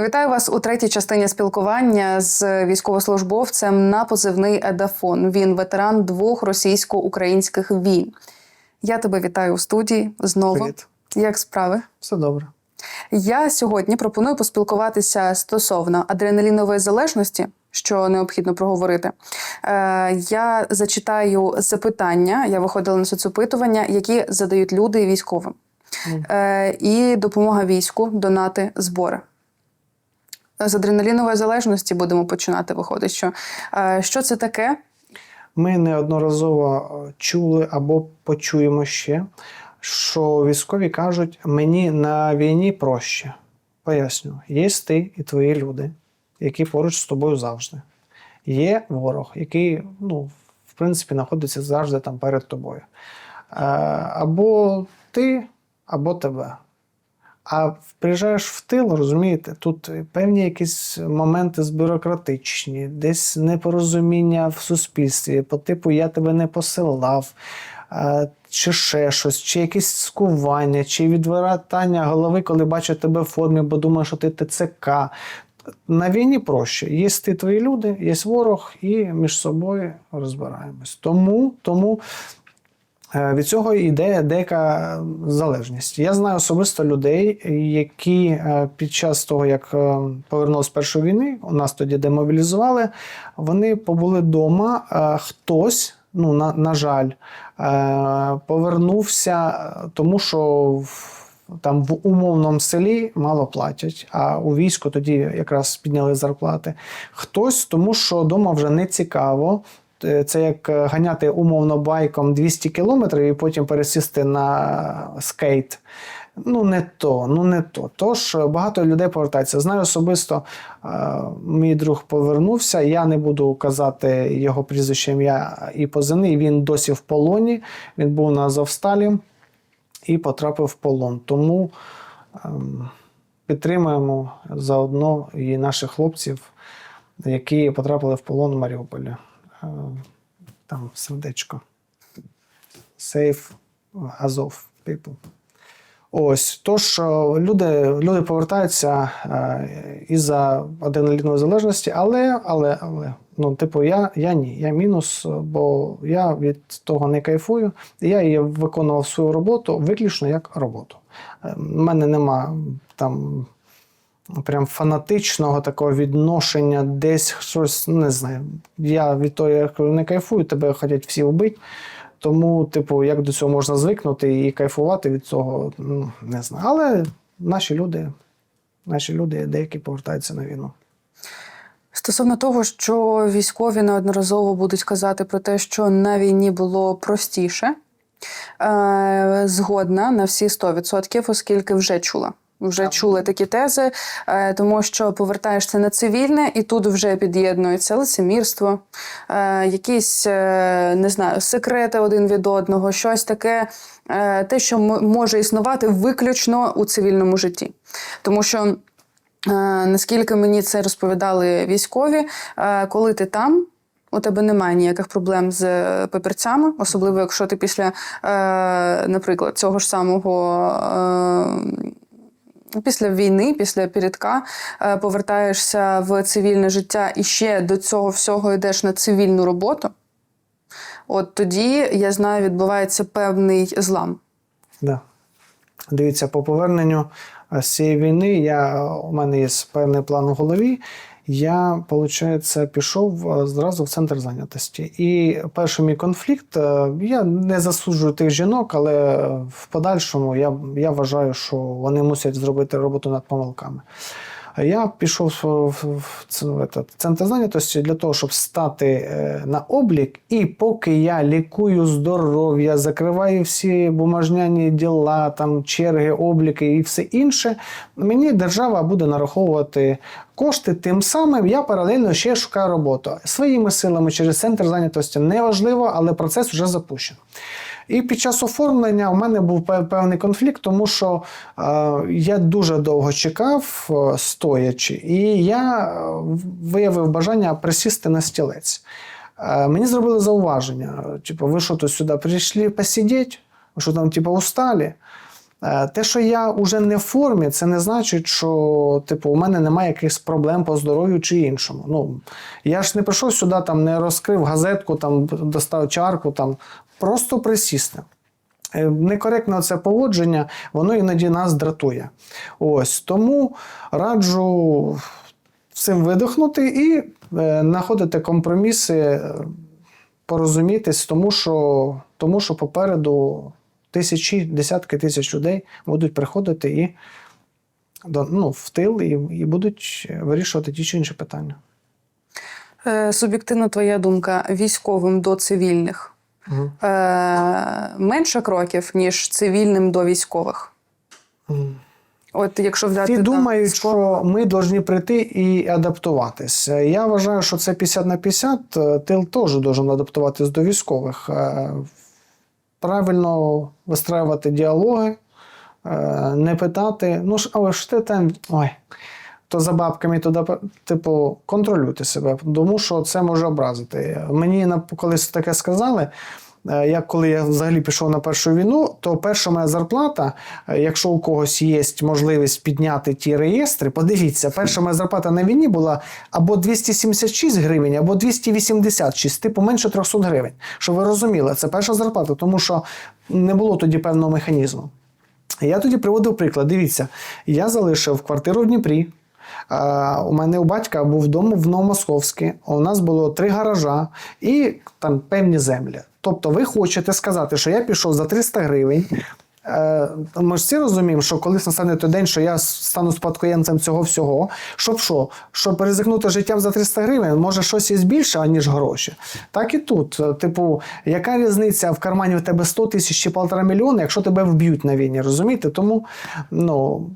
Вітаю вас у третій частині спілкування з військовослужбовцем на позивний Едафон. Він ветеран двох російсько-українських війн. Я тебе вітаю у студії знову. Привіт. Як справи? Все добре. Я сьогодні пропоную поспілкуватися стосовно адреналінової залежності, що необхідно проговорити. Е, я зачитаю запитання. Я виходила на соцопитування, які задають люди військовим. Е, і допомога війську, донати, збори. З адреналінової залежності будемо починати. Виходить, що е, що це таке? Ми неодноразово е, чули або почуємо ще, що військові кажуть, мені на війні проще. Поясню, є ти і твої люди, які поруч з тобою завжди. Є ворог, який, ну, в принципі, знаходиться завжди там перед тобою. Е, Або ти, або тебе. А приїжджаєш в тил, розумієте, тут певні якісь моменти бюрократичні, десь непорозуміння в суспільстві, по типу я тебе не посилав, чи ще щось, чи якісь скування, чи відвертання голови, коли бачать тебе в формі, бо думає, що ти ТЦК. На війні проще. Є ти твої люди, є ворог, і між собою розбираємось. Тому, тому Від цього йде деяка залежність. Я знаю особисто людей, які е, під час того, як е, повернулися з першої війни, у нас тоді демобілізували, вони побули вдома. Хтось, ну на, на жаль, повернувся, тому що там в умовному селі мало платять, а у війську тоді якраз підняли зарплати. Хтось, тому що вдома вже не цікаво. Е, Це як ганяти умовно байком 200 кілометрів і потім пересісти на скейт. Ну, не то, ну не то. Тож багато людей повертається. Знаю особисто, е, мій друг повернувся. Я не буду казати його прізвище ім'я і позивний. Він досі в полоні. Він був на Азовсталі і потрапив в полон. Тому ем, підтримуємо заодно і наших хлопців, які потрапили в полон в Маріуполі. Е, Там сердечко. Save Azov people. Ось, тож е, люди, люди повертаються е, із-за адреналінової залежності, але, але, але, ну, типу, я, я ні, я мінус, бо я від того не кайфую. Я її виконував свою роботу виключно як роботу. У мене нема там прям фанатичного такого відношення, десь щось, не знаю. Я від того, як не кайфую, тебе хочуть всі вбити. Тому, типу, як до цього можна звикнути і кайфувати від цього, ну, не знаю. Але наші люди, наші люди деякі повертаються на війну. Стосовно того, що військові неодноразово будуть казати про те, що на війні було простіше, е, згодна на всі 100%, оскільки вже чула. Вже чули такі тези, е, тому що повертаєшся на цивільне, і тут вже під'єднується лицемірство, е, якісь е, не знаю, секрети один від одного, щось таке, те, що може існувати виключно у цивільному житті. Тому що наскільки мені це розповідали військові, коли ти там. У тебе немає ніяких проблем з папірцями, особливо якщо ти після, наприклад, цього ж самого після війни, після передка, е, повертаєшся в цивільне життя і ще до цього всього йдеш на цивільну роботу. От тоді я знаю, відбувається певний злам. Да. Дивіться, по поверненню е, з цієї війни я, у мене є певний план у голові. Я, виходить, пішов е, зразу в центр зайнятості. І перший мій конфлікт, е, я не засуджую тих жінок, але в подальшому я, я вважаю, що вони мусять зробити роботу над помилками. Я пішов в центр зайнятості для того, щоб стати е, на облік, і поки я лікую здоров'я, закриваю всі бумажняні діла, там черги, обліки і все інше, мені держава буде нараховувати кошти. Тим самим я паралельно ще шукаю роботу своїми силами через центр зайнятості. Неважливо, але процес вже запущений. І під час оформлення у мене був певний конфлікт, тому що е, я дуже довго чекав, е, стоячи, і я е, виявив бажання присісти на стілець. Мені зробили зауваження: типу, ви що тут сюди прийшли посидіти? Що там, типу, усталі? Те, що я вже не в формі, це не значить, що типу, у мене немає якихось проблем по здоров'ю чи іншому. Ну, я ж не прийшов сюди, там, не розкрив газетку, там, достав чарку, там, просто присісти. Е, Некоректне це поводження, воно іноді нас дратує. Ось тому раджу всім видихнути і е, знаходити компроміси, е, порозумітись, тому що, тому що попереду тисячі, десятки тисяч людей будуть приходити і ну, в тил і, і будуть вирішувати ті чи інші питання. Суб'єктивна твоя думка військовим до цивільних Мгм. е, менше кроків, ніж цивільним до військових. Мгм. От якщо взяти Всі думають, що ми повинні прийти і адаптуватись. Я вважаю, що це 50 на 50. Тил теж должен адаптуватись до військових. Е, Правильно вистраювати діалоги, е, не питати. Ну але ж ти там. Ой. То за бабками туди, типу, контролюйте себе, тому що це може образити. Мені колись таке сказали. е, Я коли я взагалі пішов на першу війну, то перша моя зарплата, е, якщо у когось є можливість підняти ті реєстри, подивіться, перша моя зарплата на війні була або 276 гривень, або 286, типу менше 300 гривень. Щоб ви розуміли, це перша зарплата, тому що не було тоді певного механізму. Я тоді приводив приклад. Дивіться, я залишив квартиру в Дніпрі. У мене у батька був дом в Новомосковській. У нас було три гаража і там певні землі. Тобто, ви хочете сказати, що я пішов за 300 гривень. Е, Ми ж всі розуміємо, що колись настане той день, що я стану спадкоємцем цього всього. Щоб що? Щоб ризикнути життям за 300 гривень, може щось є більше, ніж гроші. Так і тут. Е, Типу, яка різниця в кармані в тебе 100 тисяч чи полтора мільйона, якщо тебе вб'ють на війні, розумієте? Тому ну,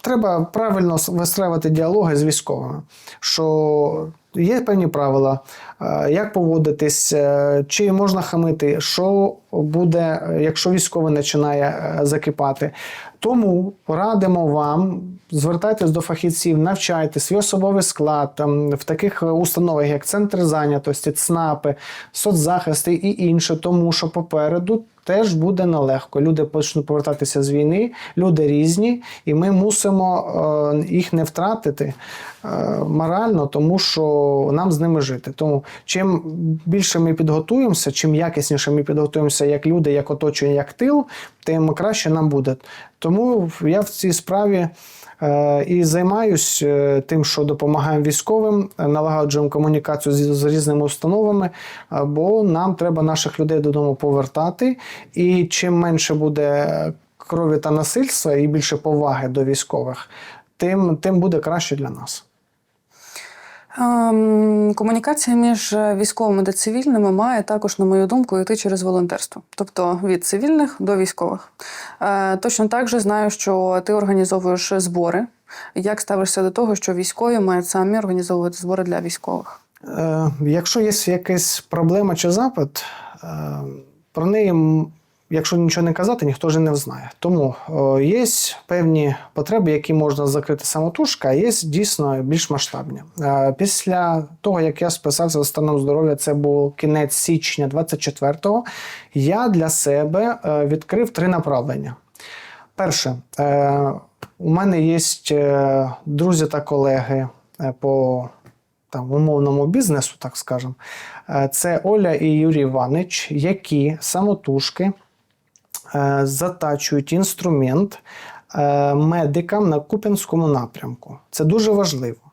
треба правильно вистраювати діалоги з військовими. Що є певні правила, е, як поводитись, е, чи можна хамити, що буде, якщо військовий починає е, закипати. Тому радимо вам звертайтесь до фахівців, навчайте свій особовий склад там, в таких установах, як центри зайнятості, ЦНАПи, соцзахисти і інше, тому що попереду теж буде нелегко. Люди почнуть повертатися з війни, люди різні, і ми мусимо е, їх не втратити е, морально, тому що нам з ними жити. Тому чим більше ми підготуємося, чим якісніше ми підготуємося як люди, як оточення, як тил, тим краще нам буде. Тому я в цій справі. Е, І займаюсь е, тим, що допомагаємо військовим, налагоджуємо комунікацію з, різними установами, бо нам треба наших людей додому повертати. І чим менше буде крові та насильства і більше поваги до військових, тим, тим буде краще для нас. Ем, Комунікація між військовими та цивільними має також, на мою думку, йти через волонтерство, тобто від цивільних до військових. Е, Точно так же знаю, що ти організовуєш збори. Як ставишся до того, що військові мають самі організовувати збори для військових? Е, Якщо є якась проблема чи запит, е, про неї, якщо нічого не казати, ніхто вже не знає. Тому е, є певні потреби, які можна закрити самотужки, а є дійсно більш масштабні. Е, Після того, як я списався за станом здоров'я, це був кінець січня 24-го, я для себе е, відкрив три направлення. Перше, у мене є друзі та колеги по там, умовному бізнесу, так скажемо. Це Оля і Юрій Іванич, які самотужки затачують інструмент е, медикам на Куп'янському напрямку. Це дуже важливо.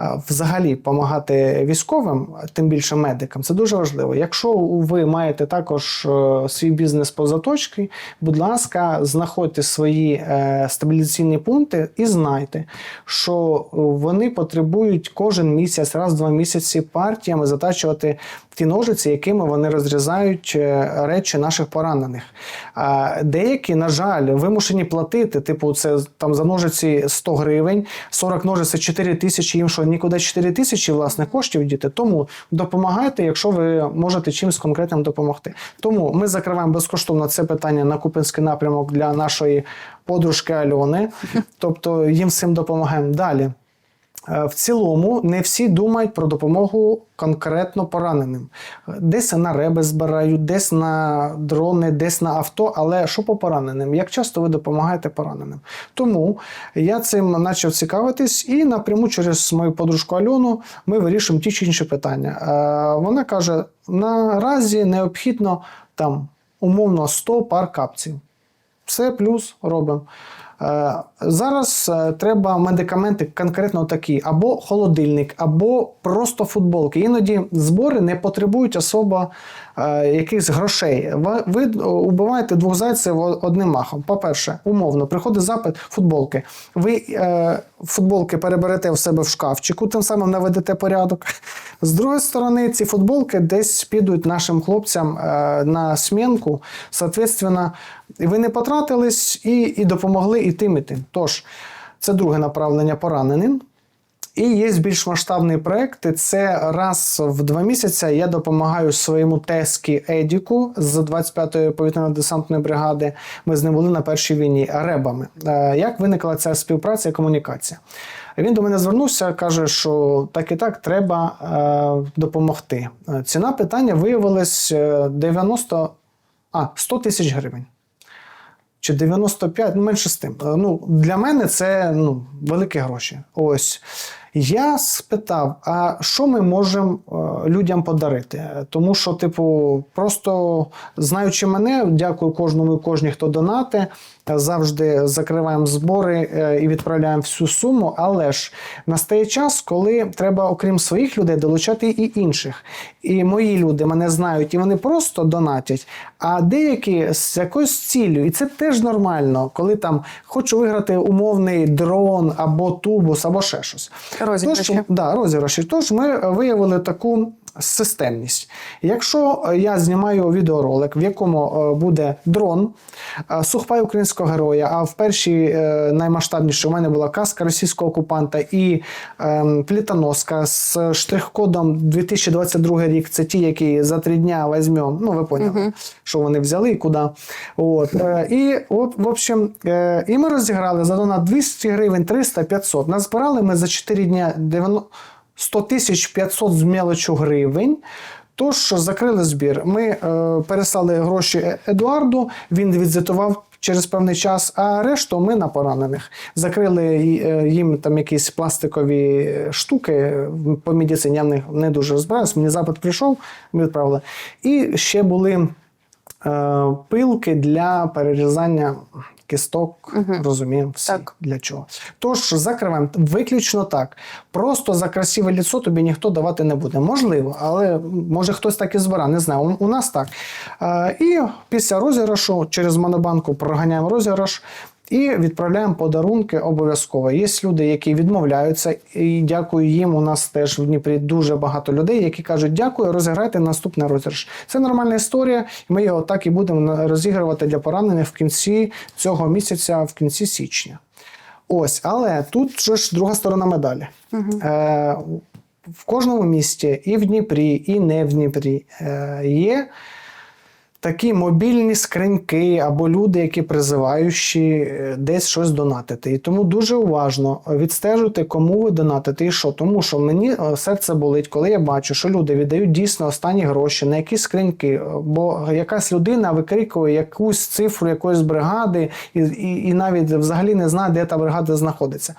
Е, Взагалі, допомагати військовим, тим більше медикам, це дуже важливо. Якщо ви маєте також е, свій бізнес по заточці, будь ласка, знаходьте свої е, стабілізаційні пункти і знайте, що вони потребують кожен місяць, раз два місяці партіями затачувати ті ножиці, якими вони розрізають речі наших поранених. Деякі, на жаль, вимушені платити. Типу, це там за ножиці 100 гривень, 40 ножиць це 4 тисячі, їм що нікуди 4 тисячі власних коштів діти. Тому допомагайте, якщо ви можете чимось конкретним допомогти. Тому ми закриваємо безкоштовно це питання на Купинський напрямок для нашої подружки Альони. Тобто їм всім допомагаємо далі. Е, В цілому не всі думають про допомогу конкретно пораненим. Десь на реби збирають, десь на дрони, десь на авто. Але що по пораненим? Як часто ви допомагаєте пораненим? Тому я цим почав цікавитись, і напряму через мою подружку Альону ми вирішуємо ті чи інші питання. Е, Вона каже: наразі необхідно там умовно 100 пар капців. Все плюс робимо. Е, Зараз е, треба медикаменти конкретно такі, або холодильник, або просто футболки. Іноді збори не потребують особо е, якихось грошей. Ви, убиваєте двох зайців одним махом. По-перше, умовно, приходить запит футболки. Ви футболки переберете в себе в шкафчику, тим самим наведете порядок. З другої сторони, ці футболки десь підуть нашим хлопцям е, на смінку. Соответственно, ви не потратились і, і допомогли і тим, і тим. Тож, це друге направлення пораненим. І є більш масштабний проект. Це раз в два місяці я допомагаю своєму тескі Едіку з 25-ї повітряно-десантної бригади. Ми з ним були на першій війні ребами. Е, Як виникла ця співпраця і комунікація? Він до мене звернувся, каже, що так і так треба е, допомогти. Е, Ціна питання виявилась е, 90, а 100 тисяч гривень чи 95, ну менше з тим. Е, Ну, для мене це ну, великі гроші. Ось. Я спитав, а що ми можемо е, людям подарити? Тому що, типу, просто знаючи мене, дякую кожному і кожній, хто донати. Завжди закриваємо збори е, і відправляємо всю суму. Але ж настає час, коли треба, окрім своїх людей, долучати і інших. І мої люди мене знають, і вони просто донатять. А деякі з якоюсь ціллю, і це теж нормально, коли там хочу виграти умовний дрон або тубус, або ще щось. Розіграші. Тож, да, розіграші. Тож ми виявили таку системність. Якщо е, я знімаю відеоролик, в якому е, буде дрон, е, сухпай українського героя, а в першій наймасштабнішій у мене була каска російського окупанта і е, плітоноска з штрих-кодом 2022 рік. Це ті, які за три дня візьмемо. Ну, ви поняли, що вони взяли і куди. От. І, от, в общем, і ми розіграли за донат 200 гривень, 300, 500. Назбирали ми за 4 дня 90 100 тисяч 500 з мелочу гривень. Тож закрили збір. Ми е, переслали гроші Е- Едуарду, він відзвітував через певний час, а решту ми на поранених. Закрили е, їм там якісь пластикові штуки по медицині. Я них не дуже розбираюсь. Мені запит прийшов, ми відправили. І ще були е, пилки для перерізання кісток. Розуміємо всі Так. для чого. Тож закриваємо виключно так. Просто за красиве ліцо тобі ніхто давати не буде. Можливо, але може хтось так і збира, не знаю. У, у нас так. Е, і після розіграшу через Монобанку проганяємо розіграш. І відправляємо подарунки обов'язково. Є люди, які відмовляються, і дякую їм. У нас теж в Дніпрі дуже багато людей, які кажуть, дякую, розіграйте наступний розіграш. Це нормальна історія, ми його так і будемо розігрувати для поранених в кінці цього місяця, в кінці січня. Ось, але тут же ж друга сторона медалі. Е, в кожному місті, і в Дніпрі, і не в Дніпрі, е, є такі мобільні скриньки або люди, які призиваючі е, десь щось донатити. І тому дуже уважно відстежуйте, кому ви донатите і що. Тому що мені е, серце болить, коли я бачу, що люди віддають дійсно останні гроші на якісь скриньки, е, бо якась людина викрикує якусь цифру якоїсь бригади і, і, і навіть взагалі не знає, де та бригада знаходиться.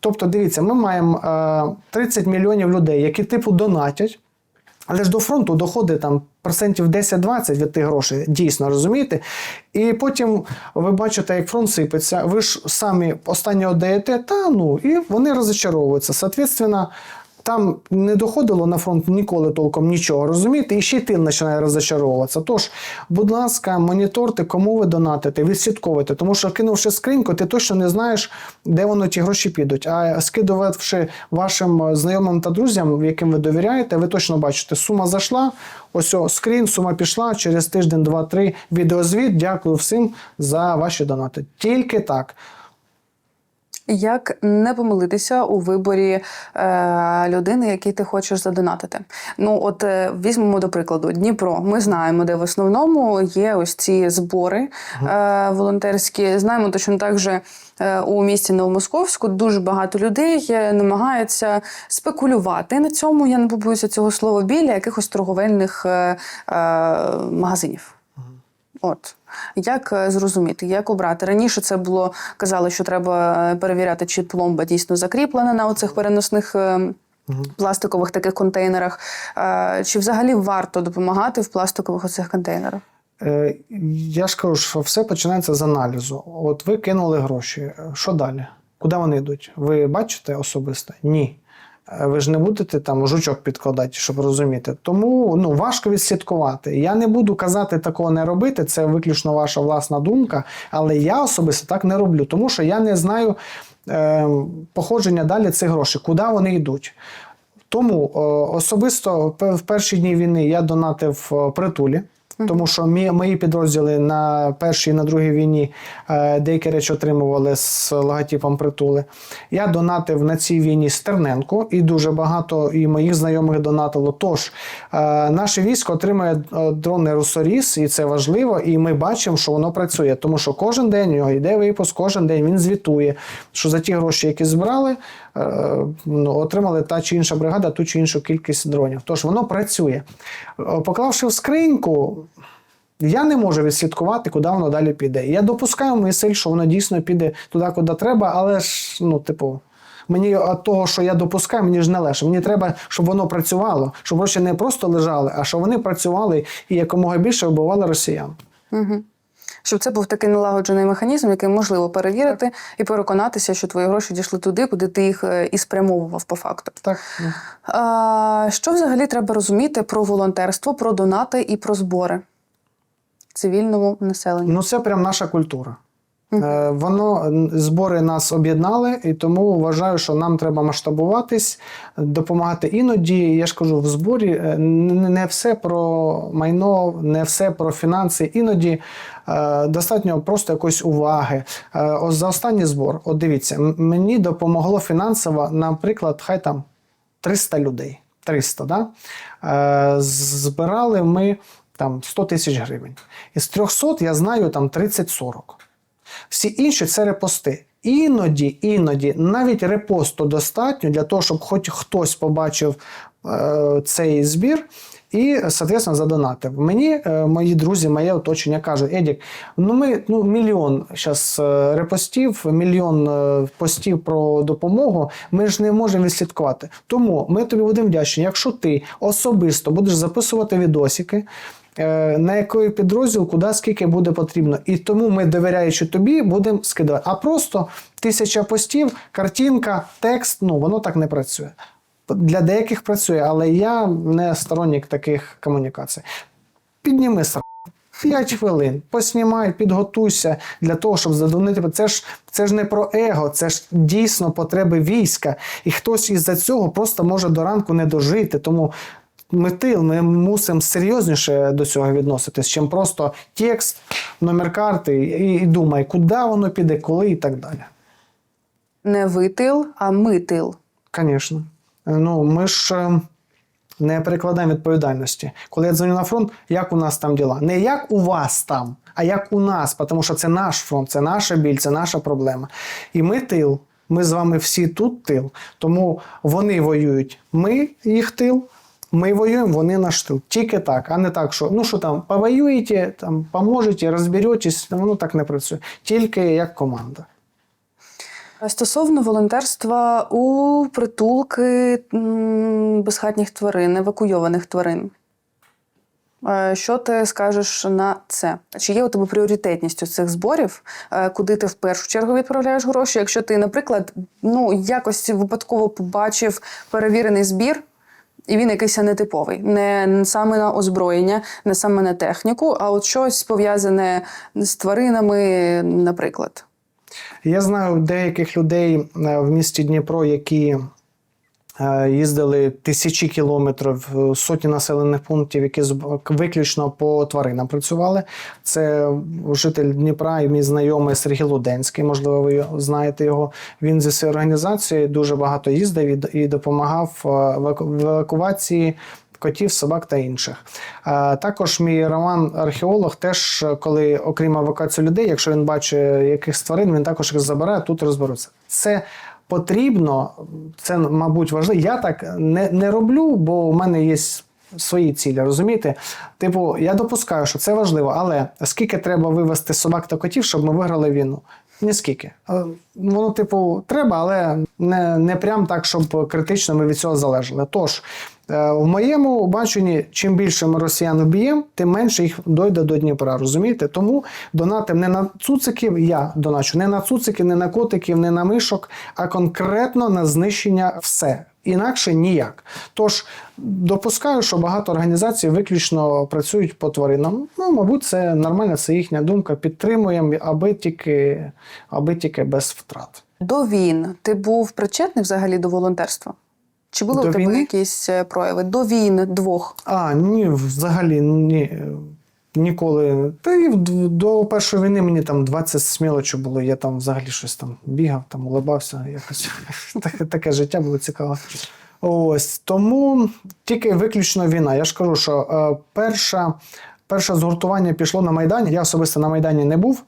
Тобто, дивіться, ми маємо е, 30 мільйонів людей, які типу донатять. Але ж до фронту доходить там процентів 10-20 від тих грошей, дійсно розумієте? І потім ви бачите, як фронт сипеться, ви ж самі останнього даєте, та ну, і вони розочаровуються. Соответственно, там не доходило на фронт ніколи толком нічого, розумієте? І ще й тил починає розочаровуватися. Тож, будь ласка, моніторте, кому ви донатите, відслідковуйте, тому що кинувши скриньку, ти точно не знаєш, де воно ті гроші підуть. А скидувавши вашим е, знайомим та друзям, яким ви довіряєте, ви точно бачите, сума зайшла. Ось о, скрін, сума пішла через тиждень, два-три. Відеозвіт. Дякую всім за ваші донати. Тільки так. Як не помилитися у виборі е, людини, якій ти хочеш задонатити? Ну, от е, візьмемо до прикладу Дніпро. Ми знаємо, де в основному є ось ці збори е, волонтерські. Знаємо точно так же е, у місті Новомосковську дуже багато людей намагаються спекулювати на цьому. Я не побоюся цього слова біля якихось торговельних е, е, магазинів. От як е, зрозуміти, як обрати раніше? Це було казали, що треба е, перевіряти, чи пломба дійсно закріплена на оцих переносних. е, Пластикових таких контейнерах, чи взагалі варто допомагати в пластикових оцих контейнерах? Я ж кажу, що все починається з аналізу. От ви кинули гроші. Що далі? Куди вони йдуть? Ви бачите особисто? Ні. Е, Ви ж не будете там жучок підкладати, щоб розуміти. Тому ну, важко відслідкувати. Я не буду казати такого не робити, це виключно ваша власна думка. Але я особисто так не роблю, тому що я не знаю е, походження далі цих грошей, куди вони йдуть. Тому особисто в перші дні війни я донатив притулі. Тому що мі, мої підрозділи на першій і на другій війні е, деякі речі отримували з логотипом притули. Я донатив на цій війні Стерненко, і дуже багато і моїх знайомих донатило. Тож е, наше військо отримує е, дрони Русоріс, і це важливо. І ми бачимо, що воно працює. Тому що кожен день у нього йде випуск, кожен день він звітує, що за ті гроші, які збирали, ну, отримали та чи інша бригада, ту чи іншу кількість дронів. Тож воно працює. Е, Поклавши в скриньку, я не можу відслідкувати, куди воно далі піде. Я допускаю мисль, що воно дійсно піде туди, куди треба, але ж, ну, типу. Мені від того, що я допускаю, мені ж не легше. Мені треба, щоб воно працювало, щоб гроші не просто лежали, а щоб вони працювали і якомога більше вбивали росіян. Угу. Щоб це був такий налагоджений механізм, який можливо перевірити і переконатися, що твої гроші дійшли туди, куди ти їх е, і спрямовував по факту. Так. А, що взагалі треба розуміти про волонтерство, про донати і про збори цивільному населенню? Ну, це прям наша культура. Е, Воно збори нас об'єднали, і тому вважаю, що нам треба масштабуватись, допомагати іноді. Я ж кажу, в зборі е, не все про майно, не все про фінанси. Іноді е, достатньо просто якоїсь уваги. Ось за останній збор, от дивіться, мені допомогло фінансово, наприклад, хай там 300 людей. 300, да? Збирали ми там 100 тисяч гривень. Із 300 я знаю там 30-40. Всі інші це репости. Іноді, іноді навіть репосту достатньо для того, щоб хоч хтось побачив е, цей збір і, соответственно, задонатив. Мені е, мої друзі, моє оточення кажуть: Едік, ну ми ну, мільйон зараз репостів, мільйон е, постів про допомогу. Ми ж не можемо відслідкувати. Тому ми тобі будемо вдячні, якщо ти особисто будеш записувати відосики. Е, На який підрозділ, куди скільки буде потрібно. І тому ми, довіряючи тобі, будемо скидувати. А просто тисяча постів, картинка, текст ну воно так не працює. Для деяких працює, але я не сторонник таких комунікацій. Підніми сра. 5 хвилин, поснімай, підготуйся для того, щоб задонити. Це ж це ж не про его, це ж дійсно потреби війська. І хтось із-за цього просто може до ранку не дожити. Тому ми тил, ми мусимо серйозніше до цього відноситись, чим просто текст, номер карти і, і думай, куди воно піде, коли і так далі. Не ви тил, а ми тил. Звісно. Ну, ми ж е, не перекладаємо відповідальності. Коли я дзвоню на фронт, як у нас там діла? Не як у вас там, а як у нас, тому що це наш фронт, це наша біль, це наша проблема. І ми тил. Ми з вами всі тут тил. Тому вони воюють, ми їх тил. Ми воюємо, вони наш тил. Тільки так, а не так, що ну що там, повоюєте, там, поможете, розберетесь, воно так не працює. Тільки як команда. Стосовно волонтерства у притулки безхатніх тварин, евакуйованих тварин. Е, Що ти скажеш на це? Чи є у тебе пріоритетність у цих зборів, Е, куди ти в першу чергу відправляєш гроші? Якщо ти, наприклад, ну якось випадково побачив перевірений збір, і він якийсь нетиповий, не саме на озброєння, не саме на техніку, а от щось пов'язане з тваринами, наприклад. Я знаю деяких людей е, в місті Дніпро, які Їздили тисячі кілометрів, е, сотні населених пунктів, які виключно по тваринам працювали. Це житель Дніпра і мій знайомий Сергій Луденський. Можливо, ви знаєте його. Він зі своєю організацією дуже багато їздив і допомагав е, в евакуації котів, собак та інших. Е, Також мій Роман археолог, теж е, коли, окрім евакуації людей, якщо він бачить якихось тварин, він також їх забирає, тут розберуться. Це потрібно, це, мабуть, важливо. Я так не, не роблю, бо у мене є свої цілі, розумієте? Типу, я допускаю, що це важливо, але скільки треба вивести собак та котів, щоб ми виграли війну? Ніскільки. Е, Воно, типу, треба, але не, не прям так, щоб критично ми від цього залежали. Тож, в моєму баченні, чим більше ми росіян вб'ємо, тим менше їх дойде до Дніпра. Розумієте? Тому донатим не на цуциків, я доначу не на цуциків, не на котиків, не на мишок, а конкретно на знищення все. Інакше ніяк. Тож допускаю, що багато організацій виключно працюють по тваринам. Ну, мабуть, це нормально, це їхня думка. Підтримуємо, аби тільки, аби тільки без втрат. До війн ти був причетний взагалі до волонтерства? Чи були До у тебе війни? якісь е, прояви? До війн двох. А, ні, взагалі ні. Ніколи. Та і до першої війни мені там 20 з мілочі було. Я там взагалі щось там бігав, там улибався. Якось таке, таке життя було цікаве. Ось тому тільки виключно війна. Я ж кажу, що е, перша, перше згуртування пішло на Майдані. Я особисто на Майдані не був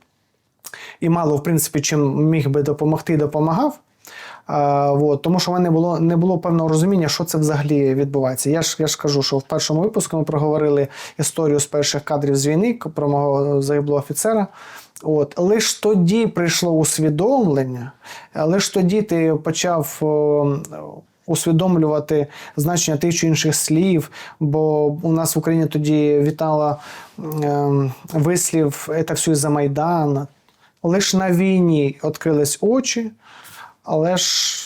і мало, в принципі, чим міг би допомогти, допомагав. От, тому що в мене було, не було певного розуміння, що це взагалі відбувається. Я ж, я ж кажу, що в першому випуску ми проговорили історію з перших кадрів з війни про мого загиблого офіцера. От, лиш тоді прийшло усвідомлення, лиш тоді ти почав усвідомлювати значення тих чи інших слів, бо у нас в Україні тоді вітала ем, вислів «це все за Майдан. Лише на війні відкрились очі, але ж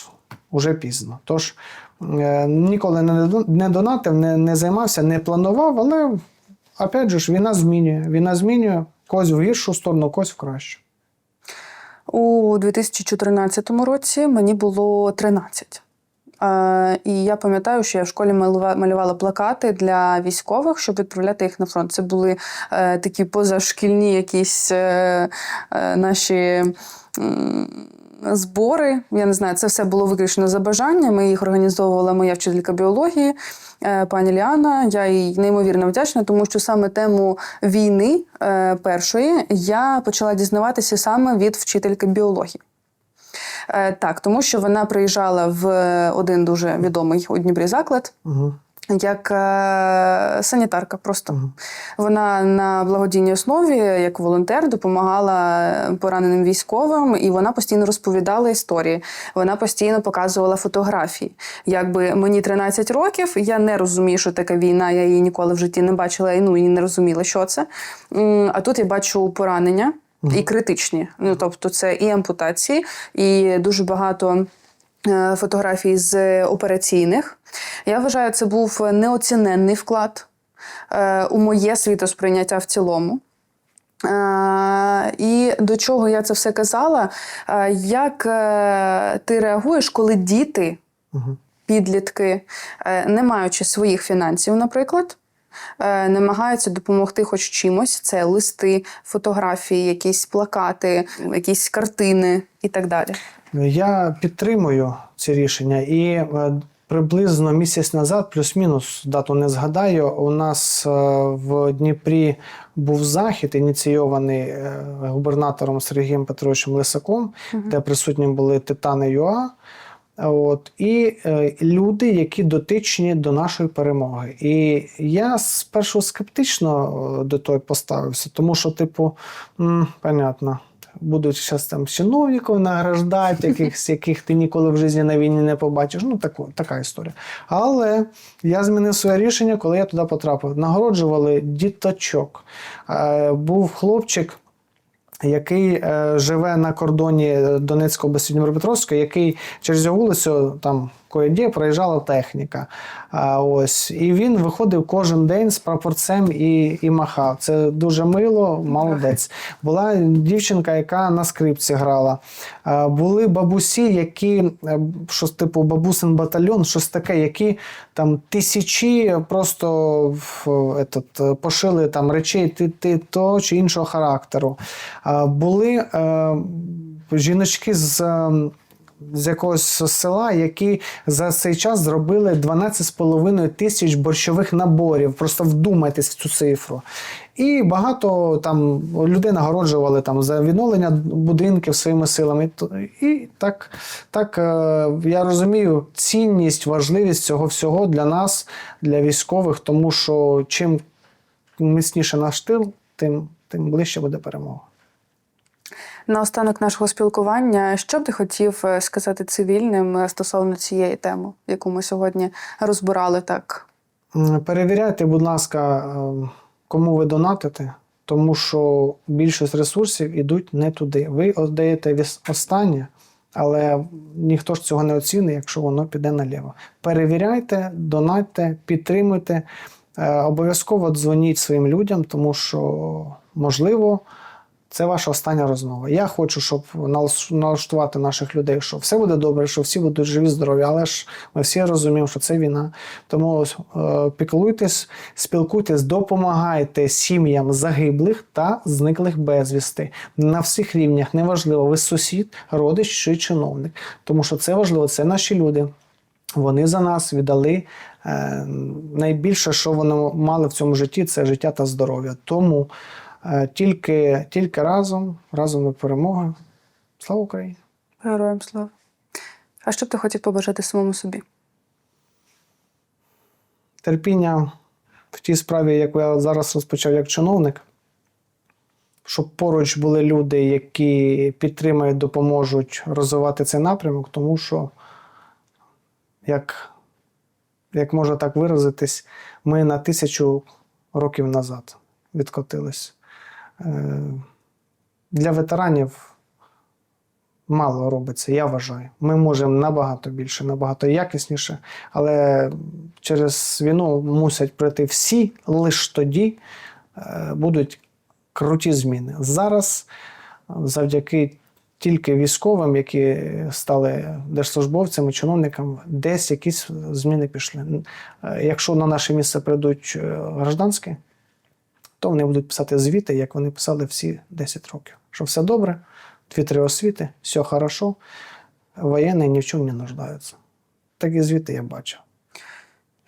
уже пізно. Тож е, ніколи не, донатив, не, не займався, не планував, але опять же ж, війна змінює. Війна змінює когось в гіршу сторону, когось в кращу. У 2014 році мені було 13. Е, і я пам'ятаю, що я в школі малювала плакати для військових, щоб відправляти їх на фронт. Це були е, такі позашкільні якісь наші. Збори, я не знаю, це все було виключно за бажанням. Ми їх організовувала моя вчителька біології, е, пані Ліана. Я їй неймовірно вдячна, тому що саме тему війни е, першої я почала дізнаватися саме від вчительки біології. Е, Так, тому що вона приїжджала в один дуже відомий у Дніпрі заклад. Угу. Як е, санітарка, просто вона на благодійній основі, як волонтер, допомагала пораненим військовим, і вона постійно розповідала історії. Вона постійно показувала фотографії. Якби мені 13 років, я не розумію, що таке війна. Я її ніколи в житті не бачила і ну і не розуміла, що це. А тут я бачу поранення і критичні. Ну тобто, це і ампутації, і дуже багато. Е, Фотографій з операційних. Я вважаю, це був неоціненний вклад е, у моє світосприйняття в цілому. Е, і до чого я це все казала? Як ти реагуєш, коли діти, підлітки, не маючи своїх фінансів, наприклад, намагаються допомогти хоч чимось: це листи, фотографії, якісь плакати, якісь картини і так далі. Я підтримую ці рішення і е, приблизно місяць назад, плюс-мінус, дату не згадаю. У нас е, в Дніпрі був захід, ініційований е, губернатором Сергієм Петровичем Лисаком, де присутні були Титани ЮА. От, і е, люди, які дотичні до нашої перемоги. І я спершу скептично е, до того поставився, тому що, типу, м, понятно, будуть зараз там чиновників награждати, якихось, яких ти ніколи в житті на війні не побачиш. Ну, таку, така історія. Але я змінив своє рішення, коли я туди потрапив. Нагороджували діточок. Е, був хлопчик який е, живе на кордоні Донецького області який через його вулицю там кое-де проїжджала техніка. А, ось. І він виходив кожен день з прапорцем і, і махав. Це дуже мило, молодець. Була дівчинка, яка на скрипці грала. А, були бабусі, які е, щось типу бабусин батальйон, щось таке, які там тисячі просто в, пошили там речей ти, ти, того чи іншого характеру. А, були е, жіночки з. З якогось села, які за цей час зробили 12,5 тисяч борщових наборів. Просто вдумайтесь в цю цифру. І багато там людей нагороджували там за відновлення будинків своїми силами. І так, так е, я розумію цінність, важливість цього всього для нас, для військових, тому що чим міцніше наш тил, тим, тим ближче буде перемога. Наостанок нашого спілкування, що б ти хотів е, сказати цивільним е, стосовно цієї теми, яку ми сьогодні розбирали так Перевіряйте, будь ласка, е, кому ви донатите, тому що більшість ресурсів йдуть не туди. Ви віддаєте останнє, але ніхто ж цього не оцінить, якщо воно піде наліво. Перевіряйте, донатьте, підтримуйте. Обов'язково дзвоніть своїм людям, тому що, можливо, це ваша остання розмова. Я хочу, щоб налаштувати наших людей, що все буде добре, що всі будуть живі, здорові, але ж ми всі розуміємо, що це війна. Тому е, піклуйтесь, спілкуйтесь, допомагайте сім'ям загиблих та зниклих безвісти на всіх рівнях. Неважливо, ви сусід, родич чи чиновник. Тому що це важливо, це наші люди. Вони за нас віддали е, найбільше, що вони мали в цьому житті, це життя та здоров'я. Тому тільки, тільки разом, разом до перемоги. Слава Україні! героям слава. А що б ти хотів побажати самому собі? терпіння в тій справі, яку я зараз розпочав як чиновник, щоб поруч були люди, які підтримають, допоможуть розвивати цей напрямок, тому що, як, як можна так виразитись, ми на тисячу років назад відкотились. Е, Для ветеранів мало робиться, я вважаю. Ми можемо набагато більше, набагато якісніше, але через війну мусять прийти всі, лише тоді е, будуть круті зміни. Зараз, завдяки тільки військовим, які стали держслужбовцями, чиновниками, десь якісь зміни пішли. Е, Якщо на наше місце прийдуть гражданські, то вони будуть писати звіти, як вони писали всі 10 років. Що все добре, дві-три освіти, все хорошо, воєнні ні в чому не нуждаються. Такі звіти я бачив.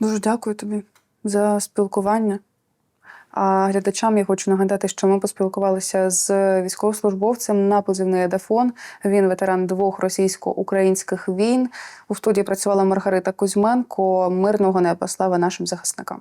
Дуже дякую тобі за спілкування. А глядачам я хочу нагадати, що ми поспілкувалися з військовослужбовцем на позивний Едафон. Він ветеран двох російсько-українських війн. У студії працювала Маргарита Кузьменко. Мирного неба. Слава нашим захисникам.